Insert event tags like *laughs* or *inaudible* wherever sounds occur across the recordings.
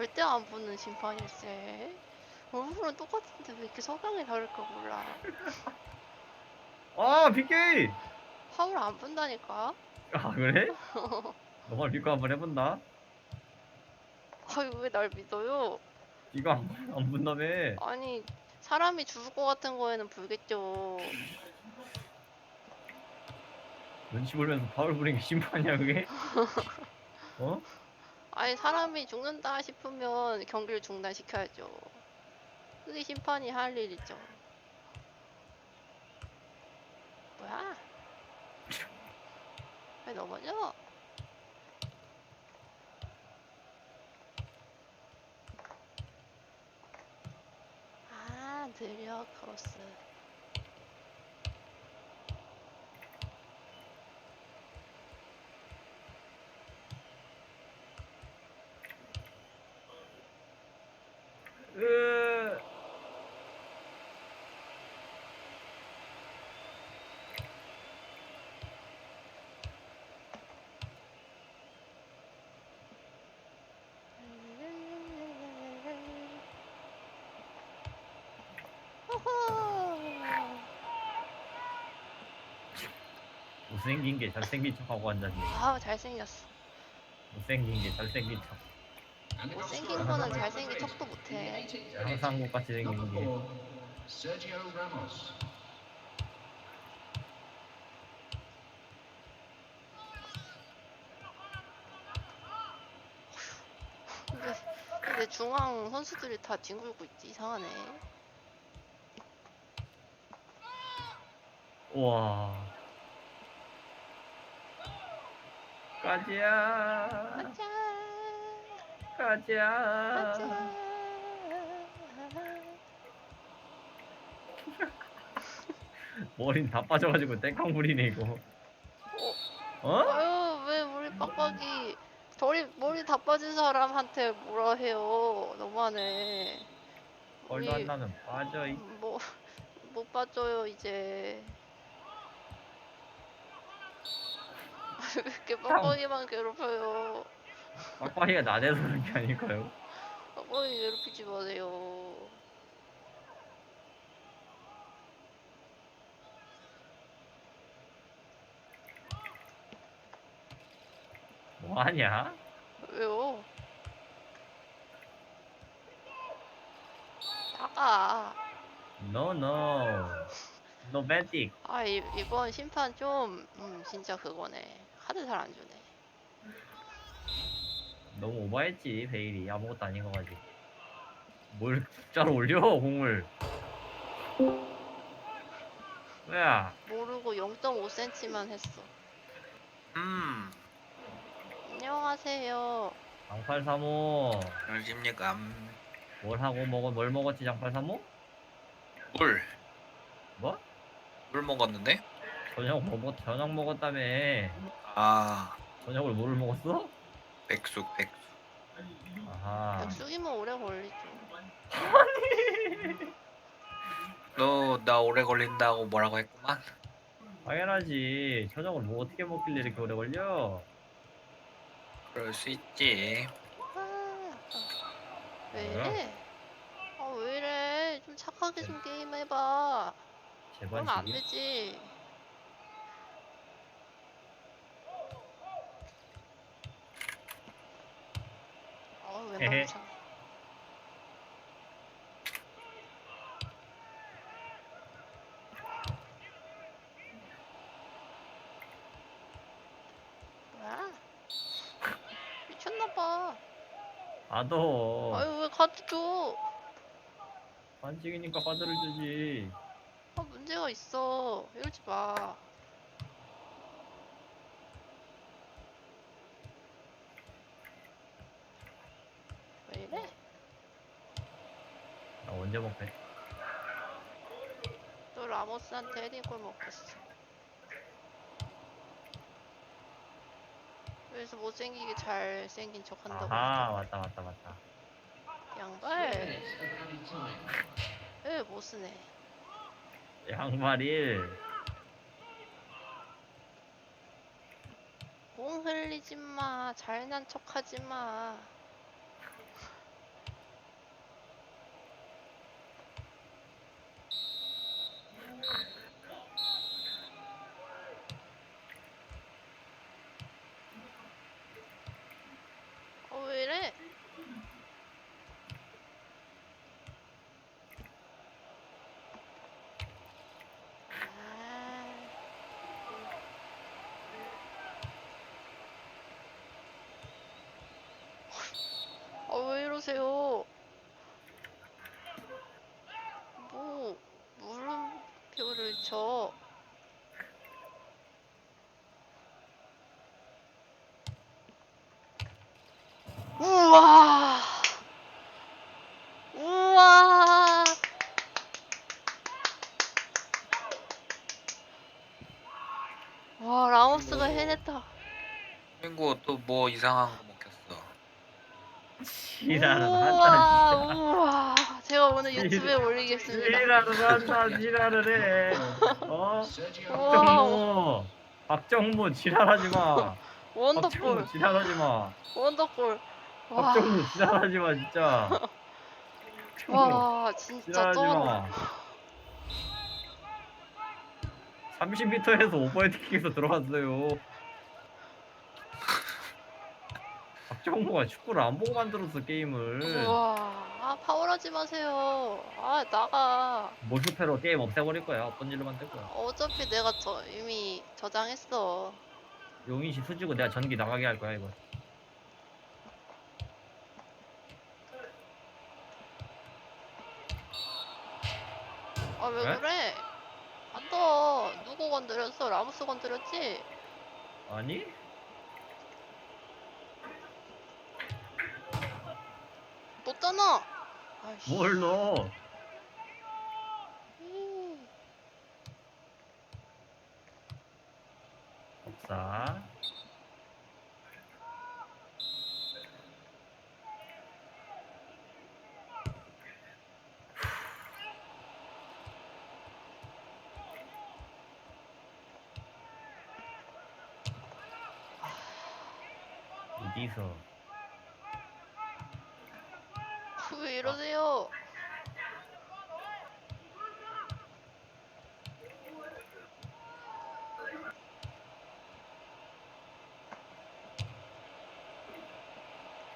절대 안 보는 심판일세. 얼굴은 똑같은데 왜 이렇게 성향이 다를까 몰라. 아 PK 파울 안 본다니까? 아 그래? 너가 믿고 한번 해본다 아유, 왜 날 믿어요? 이거 안, 안 본다며 아니, 사람이 죽을 것 같은 거에는 불겠죠. 눈치 보면서 파울 부린 게 심판이야 그게? *laughs* 어? 아니, 사람이 죽는다 싶으면 경기를 중단시켜야죠. 그게 심판이 할 일이죠. 뭐야? *laughs* 왜 넘어져? 아, 느려, 크로스. 으... 호호. 못생긴 게 잘생긴 척하고 앉았네 아, 잘생겼어. 못생긴 게 잘생긴 척 못생긴 거는 잘생긴 척도 못해. 항상 똑같이 생긴 게 근데 중앙 선수들이 다 뒹굴고 있지. 이상하네. 우와 가자 가자. 가자 가자. 머린 다 빠져가지고 땡깡 부리네 이거 어? 아유, 왜 우리 빡빡이 머리, 머리 다 빠진 사람한테 뭐라 해요. 너무하네. 안 우리 나면 빠져 이 뭐, 못 빠져요, 이제. 왜 이렇게 빡빡이만 괴롭혀요. 빡빡이가 나대서 그런 게 아닐까요? 빡빡이 괴롭히지 마세요. 뭐하냐? 왜요? 나가. No no magic 아, 이, 이번 심판 좀, 음, 진짜 그거네. 카드 잘 안 주네. 너무 오버했지 베일이 아무것도 아닌 거 가지고 뭘 국자로 올려 공을 뭐야 모르고 0.5cm만 했어. 음, 안녕하세요. 장팔삼호 안녕하십니까. 뭘 하고 먹어 뭘 먹었지 장팔삼호? 물, 뭐? 물 먹었는데? 저녁 뭐 먹, 저녁 먹었다며 아, 저녁을 뭐를 먹었어? 백숙, 백숙. 아하 백숙이면 오래 걸리죠. 너 나 오래 걸린다고 뭐라고 했구만? 당연하지 저녁을 뭐 어떻게 먹길래 이렇게 오래 걸려? 그럴 수 있지. 아, 왜? 이래? 아, 왜 이래? 좀 착하게 좀 게임해봐. 그러면 안? 되지. 어, 헤헤. 왼발 참. 뭐야? 미쳤나봐. 아도 아유, 왜 카드 줘? 반칙이니까 카드를 주지 아, 문제가 있어. 이러지 마. 왜 이래? 나 언제 먹게? 또 라모스한테 헤딩골 먹겠어. 그래서 못생기게 잘생긴 척 한다고. 아하 맞다 맞다 맞다 양발? 왜 못 쓰네. 양말일 공 흘리지 마. 잘난 척 하지 마. 마세요. 뭐 물음표를 쳐. 우와. 우와. 와 라모스가 해냈다. 친구 또 뭐 이상한 거. 지랄은 우와, 한다 우와. 제가 오늘 지- 유튜브에 올리겠습니다. 지랄은 한다 지랄을 해 어? Sergio 우와. 박정무 박정무 지랄하지 마 원더골, 박정무 지랄하지 마 원더골. 와, 박정무 지랄하지 마 진짜 와, 진짜 지랄하지 쩔어. 마 30m에서 오버헤드킥에서 들어갔어요 박 정무가 축구를 안 보고 만들었어 게임을 우와, 아 파울하지 마세요. 아 나가. 모슈페로 게임 없애버릴 거야 어떤 일로 만들 거야 어차피 내가 저 이미 저장했어. 용인시 수지고 내가 전기 나가게 할 거야 이거 아왜 왜? 그래? 안더 누구 건드렸어? 라모스 건드렸지? 아니? 뒀잖아. 아이씨. 뭘 넣어 음. 없사 어디서 왜 이러세요?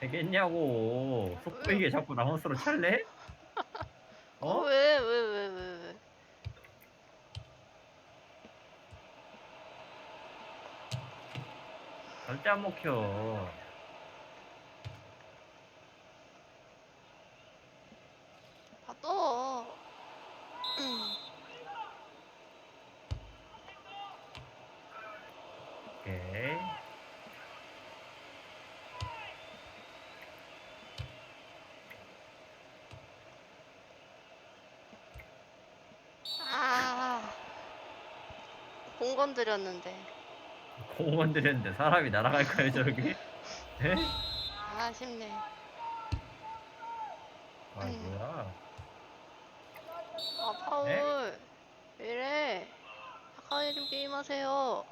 되겠냐고 속보이게 자꾸 라운스로 찰래? *laughs* 어? 왜, 왜, 왜, 왜, 왜? 절대 안 먹혀 받아. 음. 오케이 아. 공 건드렸는데. 공원 들였는데 사람이 날아갈까요 저기? 에? 아쉽네. 아 뭐야 아, 파울. 네? 왜 이래? 가까이 좀 게임하세요.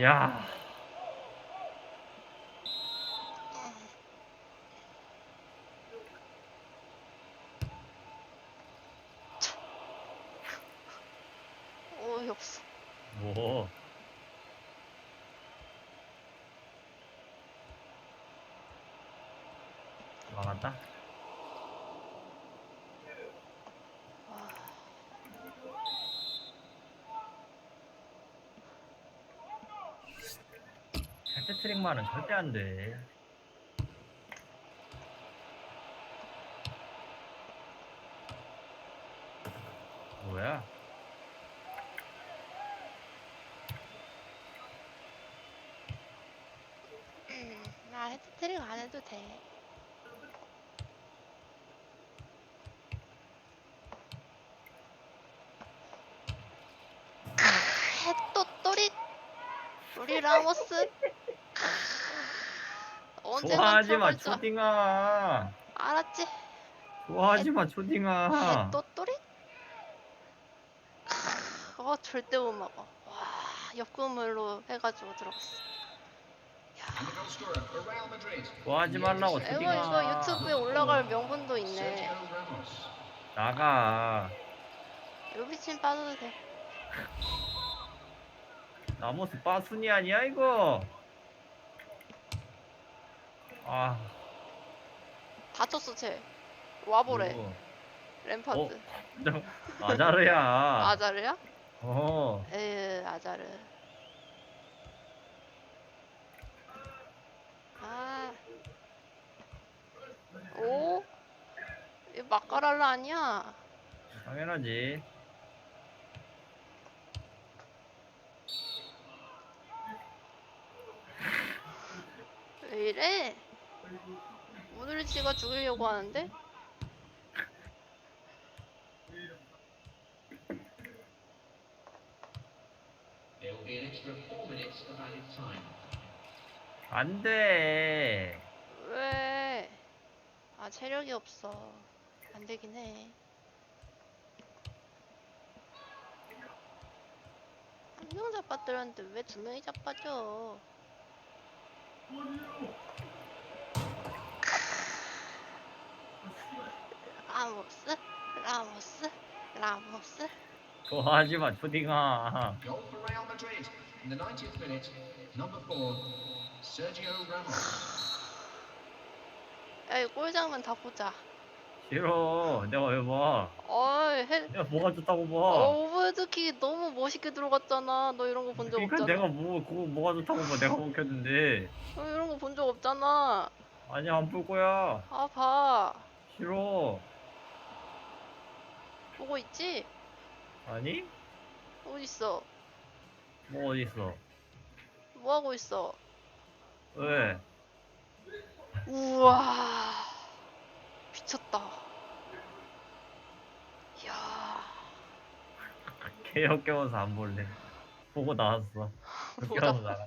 야 어이없어. 뭐? 망한다? 헤트트릭만은 절대 안 돼. 뭐야? 음, 나 헤드트릭 안 해도 돼. 헤또또리 우리 라모스 언젠간 좋아하지 마, 초딩아. 알았지? 좋아하지 마, 초딩아. 헤또또리 어 절대 못 막아 와 역금으로 해가지고 들어갔어. 좋아하지 말라고, 이거 초딩아. 이거 유튜브에 올라갈 명분도 있네. 나가. 루비친 빠져도 돼. 나모스 빠순이 아니야 이거. 아. 다쳤어 쟤. 와보래. 누구? 램파드. 저, 아자르야. 아자르야? 어. 에휴 아자르. 아. 오? 이 마카랄라 아니야? 당연하지. 왜 이래? 모드리치가 죽이려고 하는데? 안 돼. 왜? 아 체력이 없어. 안 되긴 해. 한 명 잡아들었는데 왜 두 명이 잡아줘? 라모스? 라모스? 라모스? 좋아하지 마, 초딩아. Goal for Real Madrid in the 90th minute. Number four, Sergio Ramos. *sighs* 야이 골장면 다 보자. 싫어. 내가 왜 봐? 어이 해, 내가 뭐가 좋다고 봐. 어, 오버헤드킥 너무 멋있게 들어갔잖아. 너 이런 거 본 적 그러니까 없잖아. 내가 뭐 그거 뭐가 좋다고 봐. 내가 먹혔는데. 너 이런 거 본 적 없잖아. 아니 안 볼 거야. 아, 봐. 싫어. 보고 있지? 아니? 어디 있어? 뭐 어디 있어? 뭐 하고 있어? 왜? 우와. 미쳤다. 이야. *laughs* 개 역겨워서 안 볼래. 보고 나왔어. *laughs* 역겨워서 나가.